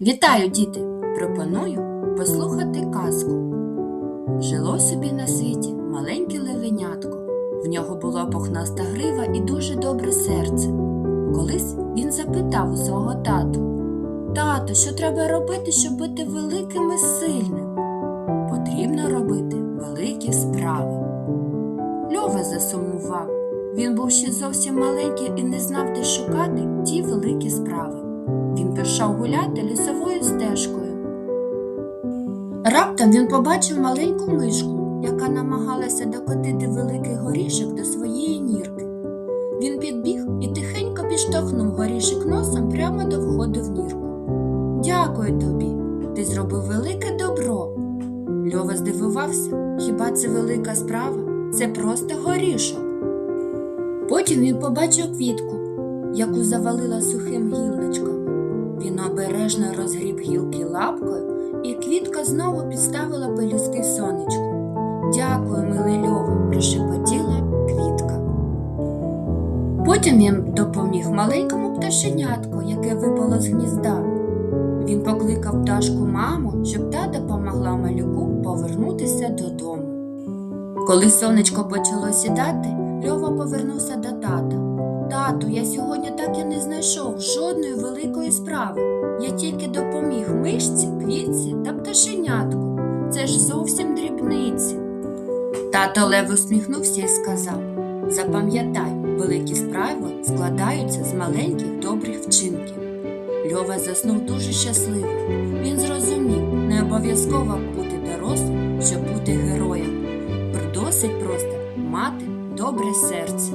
Вітаю, діти! Пропоную послухати казку. Жило собі на світі маленьке левенятко. В нього була пухнаста грива і дуже добре серце. Колись він запитав у свого тату: Тато, що треба робити, щоб бути великим і сильним? Потрібно робити великі справи. Льова засумував. Він був ще зовсім маленький і не знав, де шукати ті великі справи. Пішов гуляти лісовою стежкою. Раптом він побачив маленьку мишку, яка намагалася докотити великий горішок до своєї нірки. Він підбіг і тихенько підштовхнув горішок носом прямо до входу в нірку. Дякую тобі, ти зробив велике добро. Льова здивувався, хіба це велика справа? Це просто горішок. Потім він побачив квітку, яку завалила сухим гілочком. Він обережно розгріб гілки лапкою, і квітка знову підставила пелюстки сонечку. Дякую, милий Льова, прошепотіла квітка. Потім він допоміг маленькому пташенятку, яке випало з гнізда. Він покликав пташку маму, щоб та допомогла малюку повернутися додому. Коли сонечко почало сідати, Льова повернувся до тата. Тату, я сьогодні так і не знайшов жодної великої справи. Я тільки допоміг мишці, квітці та пташенятку. Це ж зовсім дрібниці. Тато Лев усміхнувся і сказав: Запам'ятай, великі справи складаються з маленьких добрих вчинків. Льова заснув дуже щасливо. Він зрозумів, не обов'язково бути дорослим, щоб бути героєм. Досить просто мати добре серце.